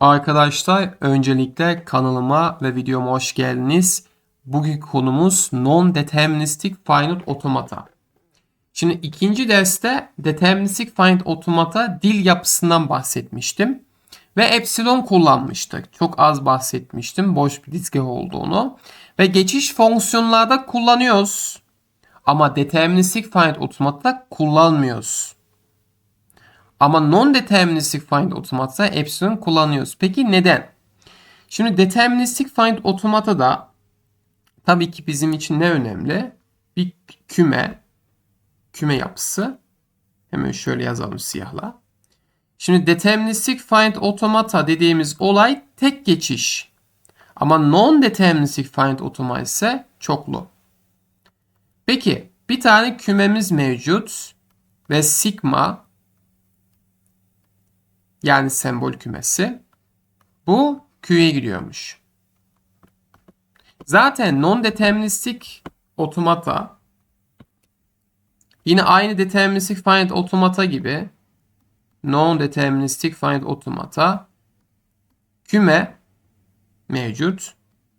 Arkadaşlar öncelikle kanalıma ve videoma hoş geldiniz. Bugün konumuz non-deterministic finite automata. Şimdi ikinci derste deterministic finite automata dil yapısından bahsetmiştim. Ve epsilon kullanmıştık. Çok az bahsetmiştim boş bir dizgah olduğunu. Ve geçiş fonksiyonlarda kullanıyoruz. Ama deterministic finite automata kullanmıyoruz. Ama non-deterministic find automata epsilon kullanıyoruz. Peki neden? Şimdi deterministic find automata da tabii ki bizim için ne önemli? Bir küme, küme yapısı. Hemen şöyle yazalım siyahla. Şimdi deterministic find automata dediğimiz olay tek geçiş. Ama non-deterministic find automata ise çoklu. Peki bir tane kümemiz mevcut ve sigma yani sembol kümesi. Bu Q'ye gidiyormuş. Zaten non-deterministic otomata yine aynı deterministic find otomata gibi non-deterministic find otomata küme mevcut.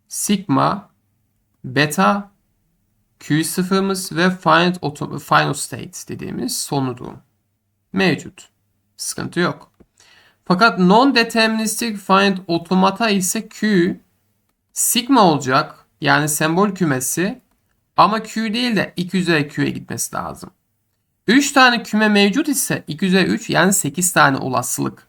Sigma, beta, Q sıfırımız ve find final state dediğimiz sonu durum mevcut. Sıkıntı yok. Fakat non-deterministic find automata ise Q sigma olacak. Yani sembol kümesi. Ama Q değil de 2 üzeri Q'ye gitmesi lazım. 3 tane küme mevcut ise 2 üzeri 3 yani 8 tane olasılık.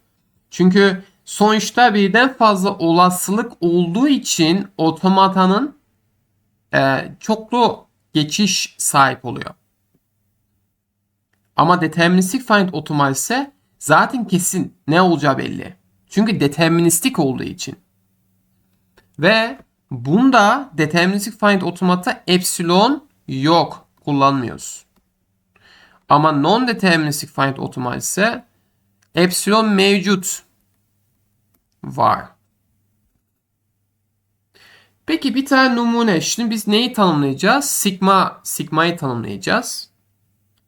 Çünkü sonuçta birden fazla olasılık olduğu için otomatanın e, çoklu geçiş sahip oluyor. Ama deterministic find automata ise zaten kesin ne olacağı belli. Çünkü deterministik olduğu için. Ve bunda deterministic find automata epsilon yok. Kullanmıyoruz. Ama non deterministic find automata ise epsilon mevcut var. Peki bir tane numune. Şimdi biz neyi tanımlayacağız? Sigma, sigmayı tanımlayacağız.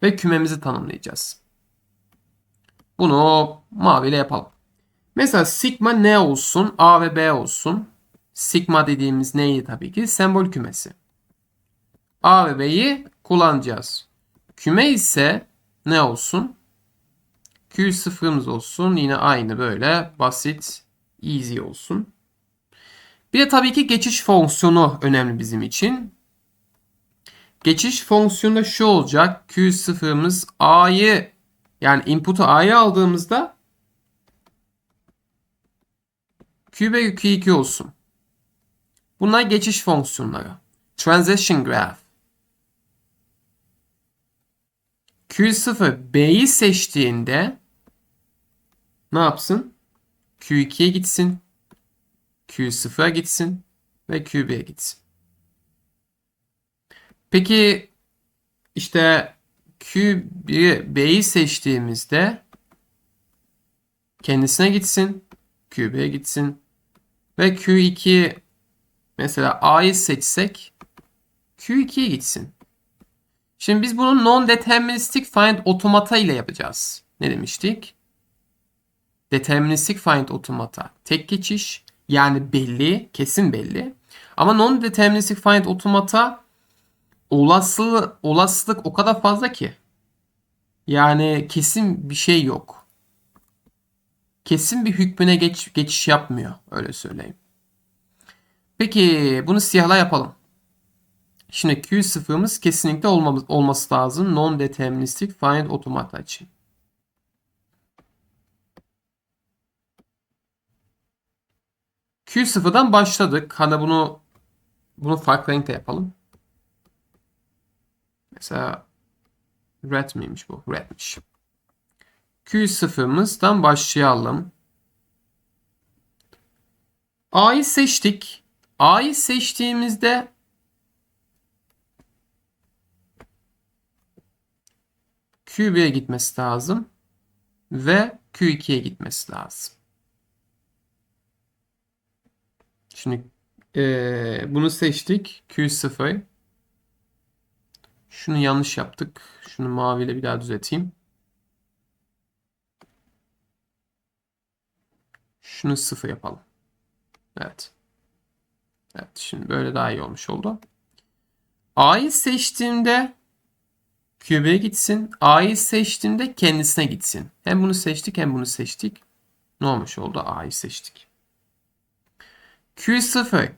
Ve kümemizi tanımlayacağız. Bunu maviyle yapalım. Mesela sigma ne olsun? A ve B olsun. Sigma dediğimiz neydi tabii ki? Sembol kümesi. A ve B'yi kullanacağız. Küme ise ne olsun? Q sıfırımız olsun. Yine aynı böyle basit, easy olsun. Bir de tabii ki geçiş fonksiyonu önemli bizim için. Geçiş fonksiyonu da şu olacak. Q sıfırımız A'yı yani input'u A'ya aldığımızda Q ve Q2 olsun. Bunlar geçiş fonksiyonları. Transition graph. Q0 B'yi seçtiğinde ne yapsın? Q2'ye gitsin. Q0'a gitsin. Ve Q1'e gitsin. Peki işte Q1'i B'yi seçtiğimizde kendisine gitsin. Q1'e gitsin. Ve Q2 mesela A'yı seçsek Q2'ye gitsin. Şimdi biz bunu non-deterministic find automata ile yapacağız. Ne demiştik? Deterministic find automata tek geçiş yani belli, kesin belli. Ama non-deterministic find automata olasılık, olasılık o kadar fazla ki. Yani kesin bir şey yok. Kesin bir hükmüne geç, geçiş yapmıyor. Öyle söyleyeyim. Peki bunu siyahla yapalım. Şimdi Q sıfırımız kesinlikle olmamız, olması lazım. Non-deterministic find automata için. Q sıfırdan başladık. Hani bunu bunu farklı renkte yapalım. Mesela red miymiş bu? Redmiş. Q sıfırımızdan başlayalım. A'yı seçtik. A'yı seçtiğimizde Q1'e gitmesi lazım. Ve Q2'ye gitmesi lazım. Şimdi ee, bunu seçtik. Q0 şunu yanlış yaptık. Şunu maviyle bir daha düzelteyim. Şunu 0 yapalım. Evet. Evet şimdi böyle daha iyi olmuş oldu. A'yı seçtiğimde Q'ye gitsin. A'yı seçtiğimde kendisine gitsin. Hem bunu seçtik hem bunu seçtik. Ne olmuş oldu? A'yı seçtik. Q0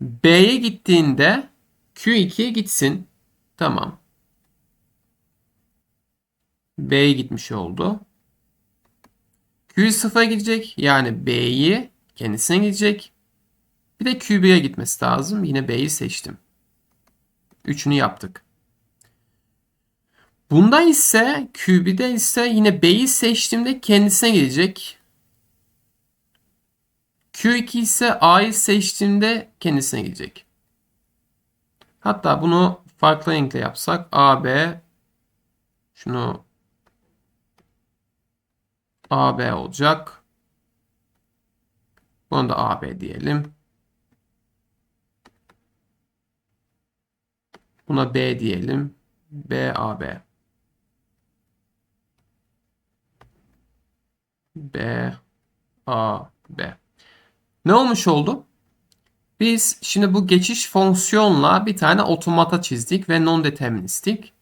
B'ye gittiğinde Q2'ye gitsin. Tamam. B'ye gitmiş oldu. Q0'a gidecek. Yani B'yi kendisine gidecek. Bir de Q1'e gitmesi lazım. Yine B'yi seçtim. Üçünü yaptık. Bunda ise Q1'de ise yine B'yi seçtiğimde kendisine gidecek. Q2 ise A'yı seçtiğimde kendisine gidecek. Hatta bunu farklı renkle yapsak AB şunu AB olacak. Bunu da AB diyelim. Buna B diyelim. B, A, B. B, A, B. Ne olmuş oldu? Biz şimdi bu geçiş fonksiyonla bir tane otomata çizdik ve non-deterministik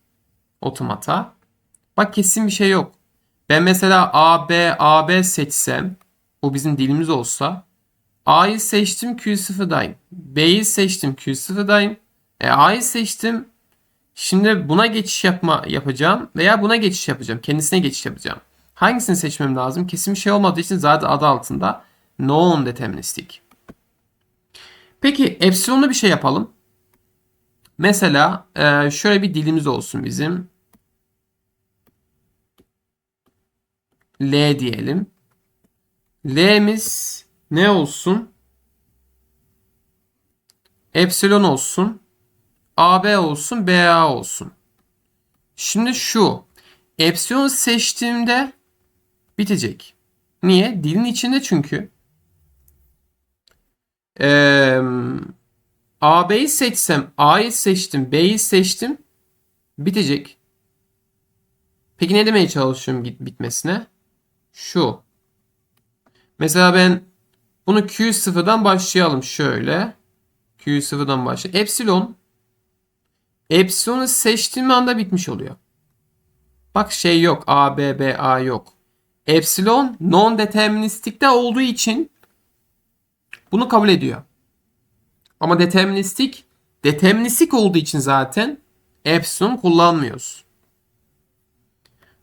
otomata. Bak kesin bir şey yok. Ben mesela A, B, A, B seçsem bu bizim dilimiz olsa A'yı seçtim Q0'dayım. B'yi seçtim Q0'dayım. E, A'yı seçtim. Şimdi buna geçiş yapma yapacağım veya buna geçiş yapacağım. Kendisine geçiş yapacağım. Hangisini seçmem lazım? Kesin bir şey olmadığı için zaten adı altında non-deterministik. Peki epsilonlu bir şey yapalım. Mesela e, şöyle bir dilimiz olsun bizim. L diyelim. L'miz ne olsun? Epsilon olsun. AB olsun, BA olsun. Şimdi şu. Epsilon seçtiğimde bitecek. Niye? Dilin içinde çünkü. Ee, AB'yi seçsem, A'yı seçtim, B'yi seçtim. Bitecek. Peki ne demeye çalışıyorum bitmesine? Şu. Mesela ben bunu Q0'dan başlayalım şöyle. Q0'dan başlayalım. Epsilon. Epsilon'u seçtiğim anda bitmiş oluyor. Bak şey yok. A, B, B, A yok. Epsilon non-deterministikte olduğu için bunu kabul ediyor. Ama deterministik deterministik olduğu için zaten epsilon kullanmıyoruz.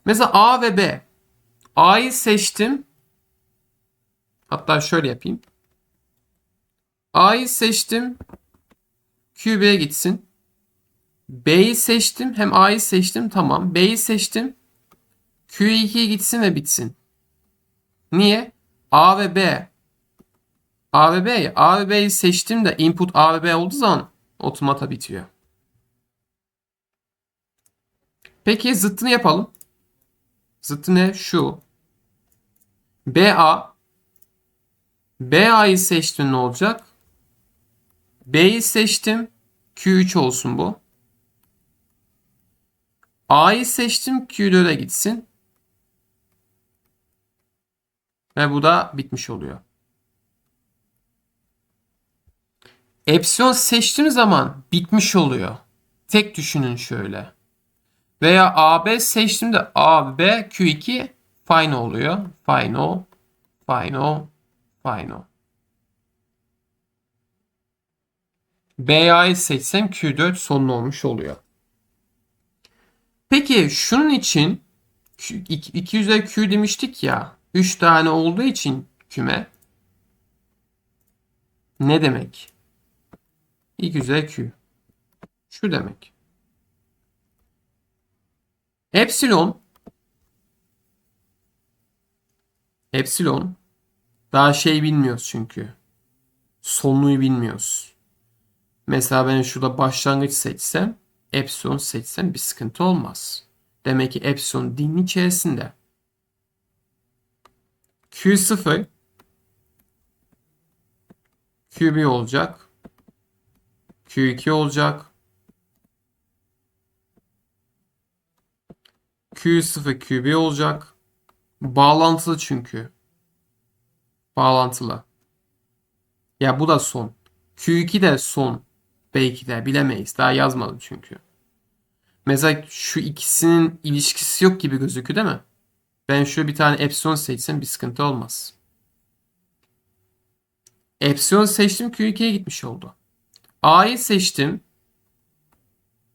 Mesela A ve B. A'yı seçtim. Hatta şöyle yapayım. A'yı seçtim. Q B'ye gitsin. B'yi seçtim. Hem A'yı seçtim. Tamam. B'yi seçtim. Q2'ye gitsin ve bitsin. Niye? A ve B. A ve. A ve seçtim de input A B olduğu zaman otomata bitiyor. Peki zıttını yapalım. Zıttı ne? Şu. BA BA'yı seçtim ne olacak? B'yi seçtim. Q3 olsun bu. A'yı seçtim. Q4'e gitsin. Ve bu da bitmiş oluyor. Epsilon seçtiğim zaman bitmiş oluyor. Tek düşünün şöyle. Veya AB seçtiğimde AB Q2 final oluyor. Final, final, final. BA'yı seçsem Q4 sonun olmuş oluyor. Peki şunun için 2 üzeri Q demiştik ya. 3 tane olduğu için küme ne demek? 2 üzeri Q. Şu demek. Epsilon Epsilon daha şey bilmiyoruz çünkü. Sonluyu bilmiyoruz. Mesela ben şurada başlangıç seçsem epsilon seçsem bir sıkıntı olmaz. Demek ki epsilon dilin içerisinde. Q0 Q1 olacak. Q2 olacak. Q0 Q1 olacak. Bağlantılı çünkü. Bağlantılı. Ya bu da son. Q2 de son. Belki de bilemeyiz. Daha yazmadım çünkü. Mesela şu ikisinin ilişkisi yok gibi gözüküyor değil mi? Ben şöyle bir tane epsilon seçsem bir sıkıntı olmaz. Epsilon seçtim Q2'ye gitmiş oldu. A'yı seçtim.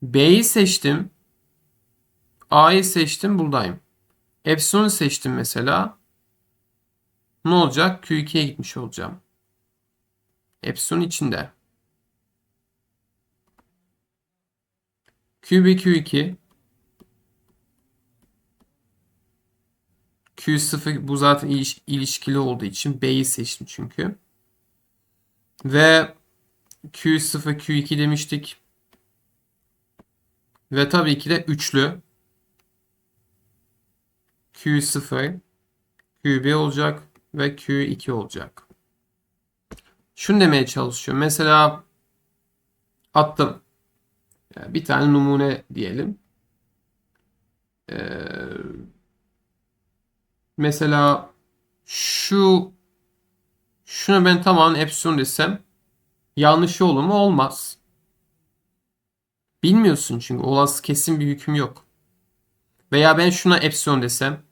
B'yi seçtim. A'yı seçtim buradayım. Epsilon'u seçtim mesela. Ne olacak? Q2'ye gitmiş olacağım. Epsilon içinde. Q1, Q2 Q0 bu zaten iliş, ilişkili olduğu için B'yi seçtim çünkü. Ve Q0, Q2 demiştik. Ve tabii ki de üçlü. Q0, Q1 olacak ve Q2 olacak. Şunu demeye çalışıyorum. Mesela attım. Bir tane numune diyelim. Ee, mesela şu şuna ben tamamen epsilon desem yanlış olur mu? Olmaz. Bilmiyorsun çünkü olası kesin bir hüküm yok. Veya ben şuna epsilon desem.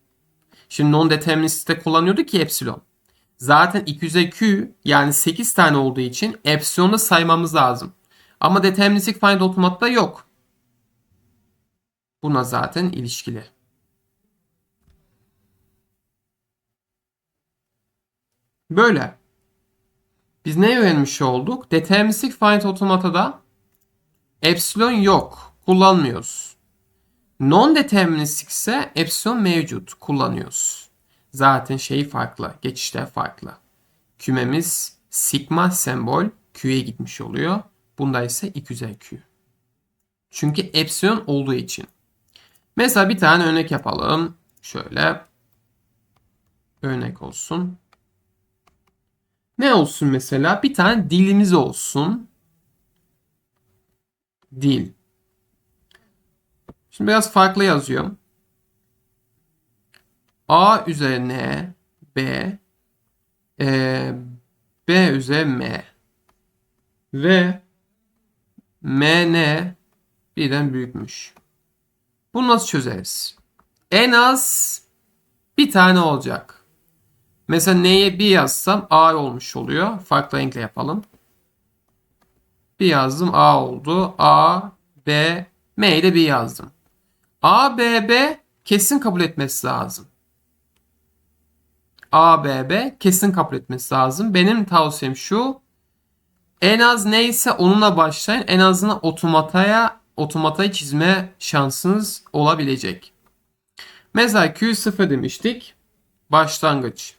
Şimdi non deterministte kullanıyorduk ki epsilon. Zaten 200'e q yani 8 tane olduğu için epsilonu saymamız lazım. Ama deterministik find automat'ta yok. Buna zaten ilişkili. Böyle. Biz ne öğrenmiş olduk? Deterministik find automata'da epsilon yok. Kullanmıyoruz. Non-deterministik ise epsilon mevcut. Kullanıyoruz. Zaten şey farklı. Geçişler farklı. Kümemiz sigma sembol Q'ye gitmiş oluyor. Bunda ise 2 üzeri Q. Çünkü epsilon olduğu için. Mesela bir tane örnek yapalım. Şöyle. Örnek olsun. Ne olsun mesela? Bir tane dilimiz olsun. Dil. Şimdi biraz farklı yazıyorum. A üzerine B e, B üzeri M ve MN birden büyükmüş. Bunu nasıl çözeriz? En az bir tane olacak. Mesela neye bir yazsam A olmuş oluyor. Farklı renkle yapalım. Bir yazdım A oldu. A, B, M'yi de bir yazdım. A, B, B kesin kabul etmesi lazım. A, B, B kesin kabul etmesi lazım. Benim tavsiyem şu. En az neyse onunla başlayın. En azından otomataya otomatayı çizme şansınız olabilecek. Mesela Q0 demiştik. Başlangıç.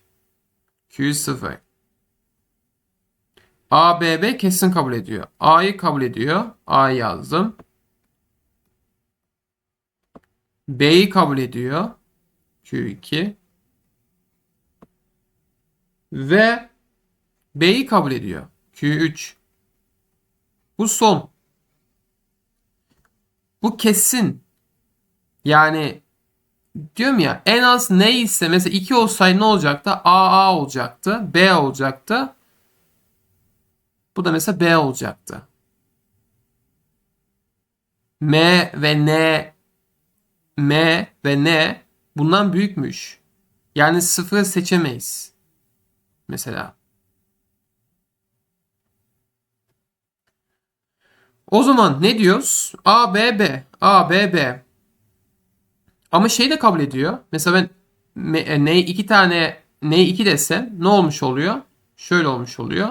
Q0. A, B, B kesin kabul ediyor. A'yı kabul ediyor. A'yı yazdım. B'yi kabul ediyor. Q2. Ve B'yi kabul ediyor. Q3. Bu son. Bu kesin. Yani diyorum ya en az neyse mesela 2 olsaydı ne olacaktı? A A olacaktı. B olacaktı. Bu da mesela B olacaktı. M ve N M ve N bundan büyükmüş. Yani sıfırı seçemeyiz. Mesela. O zaman ne diyoruz? A, B, B. A, B, B. Ama şey de kabul ediyor. Mesela ben e, ne iki tane ne iki desem ne olmuş oluyor? Şöyle olmuş oluyor.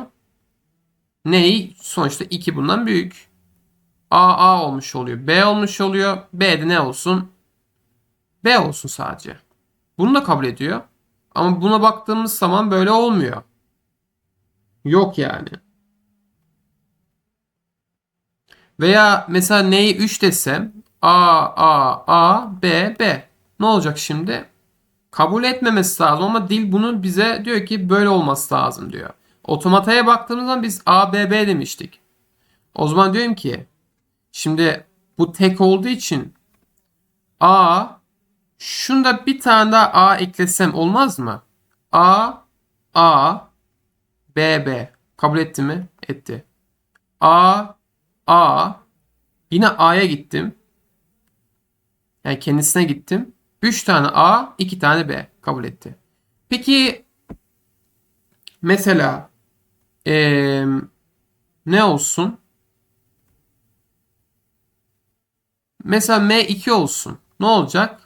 Neyi sonuçta 2 bundan büyük. A A olmuş oluyor. B olmuş oluyor. B de ne olsun? B olsun sadece. Bunu da kabul ediyor. Ama buna baktığımız zaman böyle olmuyor. Yok yani. Veya mesela neyi 3 desem A, A, A, B, B. Ne olacak şimdi? Kabul etmemesi lazım ama dil bunu bize diyor ki böyle olması lazım diyor. Otomataya baktığımız zaman biz A, B, B demiştik. O zaman diyorum ki şimdi bu tek olduğu için A şunda bir tane daha A eklesem olmaz mı? A, A B B kabul etti mi? Etti. A A yine A'ya gittim. Yani kendisine gittim. 3 tane A, 2 tane B kabul etti. Peki mesela eee, ne olsun? Mesela M2 olsun. Ne olacak?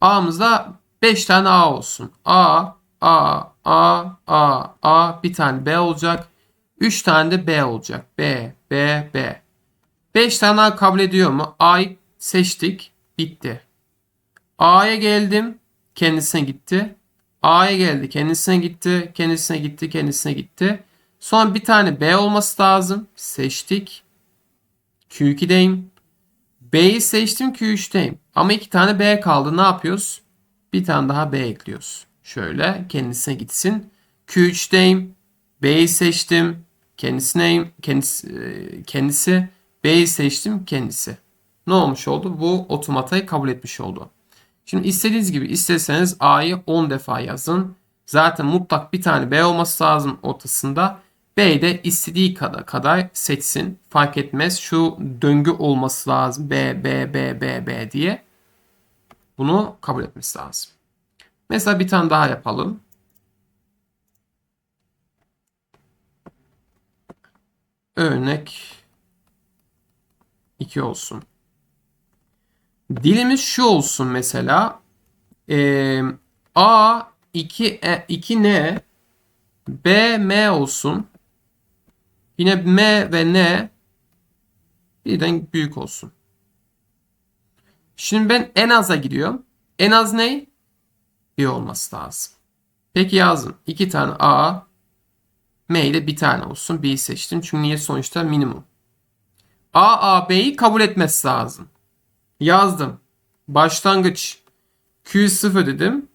A'mızda 5 tane A olsun. A, A, A, A, A, bir tane B olacak. 3 tane de B olacak. B, B, B. 5 tane A kabul ediyor mu? A'yı seçtik. Bitti. A'ya geldim. Kendisine gitti. A'ya geldi. Kendisine gitti. Kendisine gitti. Kendisine gitti. Son bir tane B olması lazım. Seçtik. Q2'deyim. B'yi seçtim Q3'teyim. Ama iki tane B kaldı. Ne yapıyoruz? Bir tane daha B ekliyoruz. Şöyle kendisine gitsin. Q3'teyim. B'yi seçtim. Kendisine kendisi, e, kendisi B'yi seçtim kendisi. Ne olmuş oldu? Bu otomatayı kabul etmiş oldu. Şimdi istediğiniz gibi isterseniz A'yı 10 defa yazın. Zaten mutlak bir tane B olması lazım ortasında. B de istediği kadar, kadar seçsin. Fark etmez. Şu döngü olması lazım. B, B, B, B, B diye. Bunu kabul etmesi lazım. Mesela bir tane daha yapalım. Örnek 2 olsun. Dilimiz şu olsun mesela. Ee, A 2 e, 2 N B M olsun. Yine M ve N birden büyük olsun. Şimdi ben en aza gidiyorum. En az ne? 1 olması lazım. Peki yazdım. 2 tane A M ile bir tane olsun. B'yi seçtim. Çünkü niye sonuçta minimum. A A B'yi kabul etmesi lazım. Yazdım. Başlangıç Q0 dedim.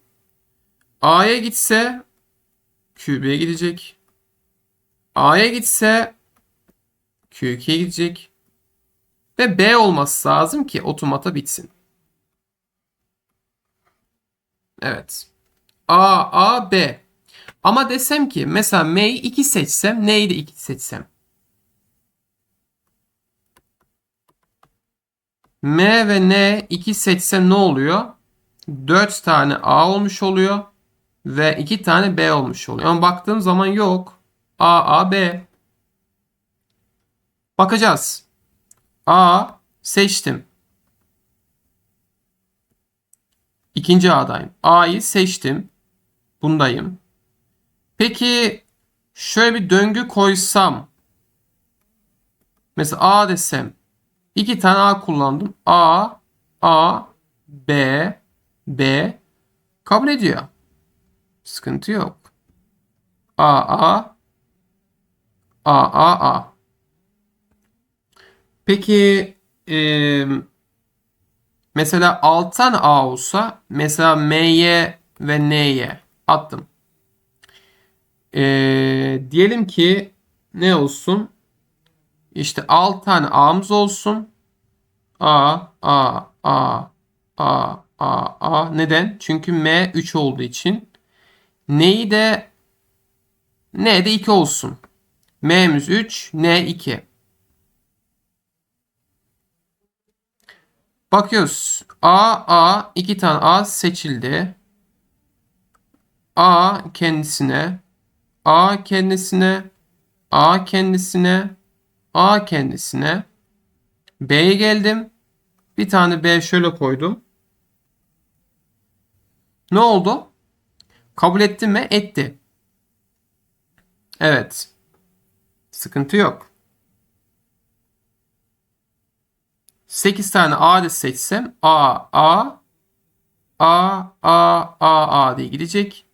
A'ya gitse QB'ye gidecek. A'ya gitse Q2'ye gidecek. Ve B olması lazım ki otomata bitsin. Evet. A, A, B. Ama desem ki mesela M'yi 2 seçsem, N'yi de 2 seçsem. M ve N 2 seçsem ne oluyor? 4 tane A olmuş oluyor. Ve 2 tane B olmuş oluyor. Ama baktığım zaman yok. A, A, B. Bakacağız. A seçtim. İkinci A'dayım. A'yı seçtim. Bundayım. Peki şöyle bir döngü koysam. Mesela A desem. İki tane A kullandım. A, A, B, B. Kabul ediyor. Sıkıntı yok. A, A, A, A, A. Peki e, mesela 6 tane A olsa mesela M'ye ve N'ye attım. E, diyelim ki ne olsun? İşte 6 tane A'mız olsun. A, A, A, A, A, A. Neden? Çünkü M 3 olduğu için. N'yi de N de 2 olsun. M'miz 3, N 2. Bakıyoruz. A, A, iki tane A seçildi. A kendisine, A kendisine, A kendisine, A kendisine. B'ye geldim. Bir tane B şöyle koydum. Ne oldu? Kabul etti mi? Etti. Evet. Sıkıntı yok. 8 tane A de seçsem A, A, A, A, A, A diye gidecek.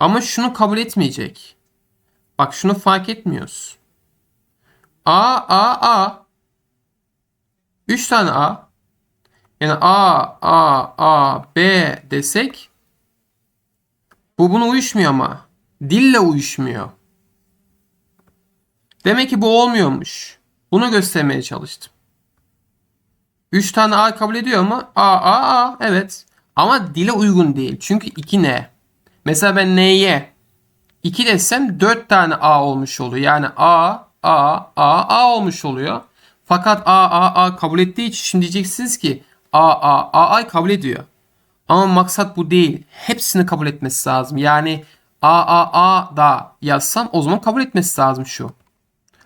Ama şunu kabul etmeyecek. Bak şunu fark etmiyoruz. A, A, A. 3 tane A. Yani A, A, A, B desek bu bunu uyuşmuyor ama. Dille uyuşmuyor. Demek ki bu olmuyormuş. Bunu göstermeye çalıştım. 3 tane A kabul ediyor mu? A, A, A. Evet. Ama dile uygun değil. Çünkü 2 ne? Mesela ben n'ye 2 desem 4 tane a olmuş oluyor. Yani a, a, a, a olmuş oluyor. Fakat a, a, a kabul ettiği için şimdi diyeceksiniz ki a, a, a, a kabul ediyor. Ama maksat bu değil. Hepsini kabul etmesi lazım. Yani a, a, a da yazsam o zaman kabul etmesi lazım şu.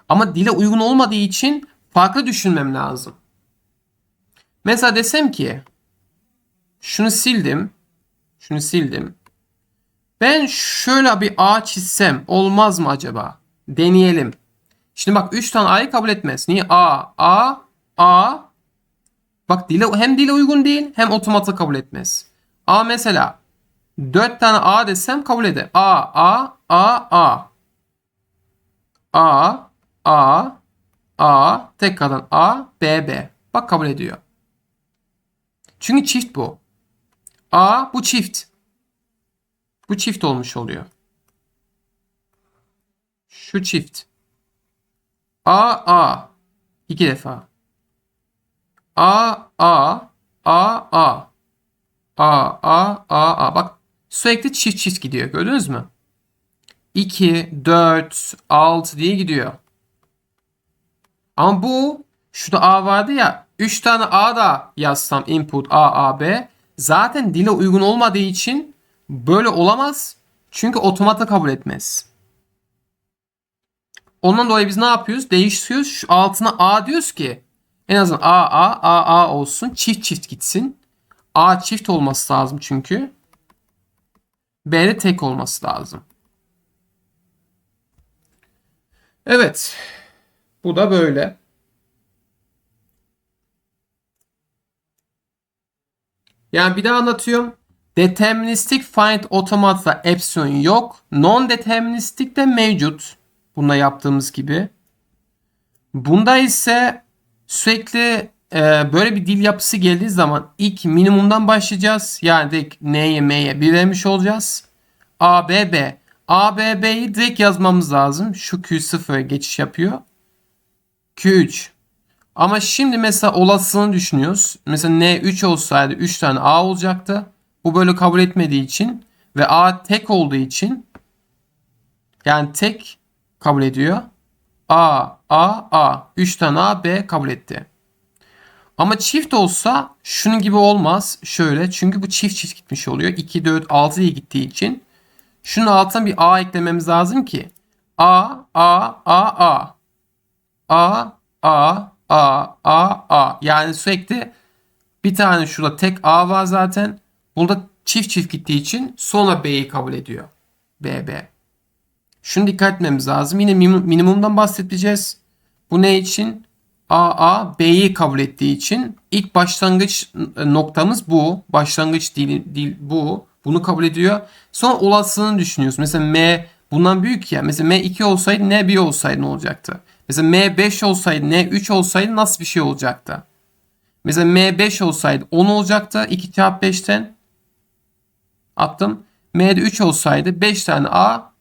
Ama dile uygun olmadığı için farklı düşünmem lazım. Mesela desem ki şunu sildim. Şunu sildim. Ben şöyle bir A çizsem olmaz mı acaba? Deneyelim. Şimdi bak 3 tane A'yı kabul etmez. Niye? A, A, A. Bak dile, hem dile uygun değil hem otomatla kabul etmez. A mesela 4 tane A desem kabul eder. A, A, A, A. A, A, A, tekrardan A, B, B. Bak kabul ediyor. Çünkü çift bu. A bu çift. Bu çift olmuş oluyor. Şu çift. A A. iki defa. A A A A. A A A A. Bak sürekli çift çift gidiyor. Gördünüz mü? 2, 4, 6 diye gidiyor. Ama bu şurada A vardı ya 3 tane A da yazsam input A A B zaten dile uygun olmadığı için böyle olamaz. Çünkü otomata kabul etmez. Ondan dolayı biz ne yapıyoruz? Değiştiriyoruz. Şu altına A diyoruz ki en azından A A A A olsun. Çift çift gitsin. A çift olması lazım çünkü. B'de tek olması lazım. Evet. Bu da böyle. Yani bir daha anlatıyorum. Deterministik find automata epsilon yok. Non-deterministik de mevcut. Bunda yaptığımız gibi. Bunda ise sürekli e, böyle bir dil yapısı geldiği zaman ilk minimumdan başlayacağız. Yani direkt N'ye M'ye bir vermiş olacağız. A, B, B. A, B, B'yi direkt yazmamız lazım. Şu Q0'a geçiş yapıyor. Q3. Ama şimdi mesela olasılığını düşünüyoruz. Mesela N3 olsaydı 3 tane A olacaktı. Bu böyle kabul etmediği için ve A tek olduğu için yani tek kabul ediyor. A, A, A. 3 tane A, B kabul etti. Ama çift olsa şunun gibi olmaz. Şöyle çünkü bu çift çift gitmiş oluyor. 2, 4, 6 diye gittiği için. Şunun altına bir A eklememiz lazım ki. A, A, A, A. A, A, A, A, A. Yani sürekli bir tane şurada tek A var zaten. Burada çift çift gittiği için sonra B'yi kabul ediyor. B, B. Şunu dikkat etmemiz lazım. Yine minimumdan bahsedeceğiz. Bu ne için? A, A, B'yi kabul ettiği için ilk başlangıç noktamız bu. Başlangıç dil, dil bu. Bunu kabul ediyor. Sonra olasılığını düşünüyoruz. Mesela M bundan büyük ya. Mesela M2 olsaydı N 1 olsaydı ne olacaktı? Mesela M5 olsaydı N3 olsaydı nasıl bir şey olacaktı? Mesela M5 olsaydı 10 olacaktı. 2 çarpı 5'ten attım. M'de 3 olsaydı 5 tane A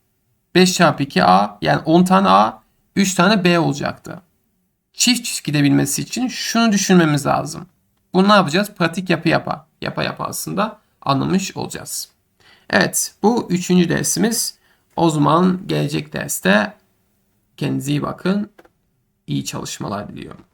5 çarpı 2 A yani 10 tane A 3 tane B olacaktı. Çift çift gidebilmesi için şunu düşünmemiz lazım. Bunu ne yapacağız? Pratik yapı yapa. Yapa yapa aslında anlamış olacağız. Evet bu üçüncü dersimiz. O zaman gelecek derste kendinize iyi bakın. İyi çalışmalar diliyorum.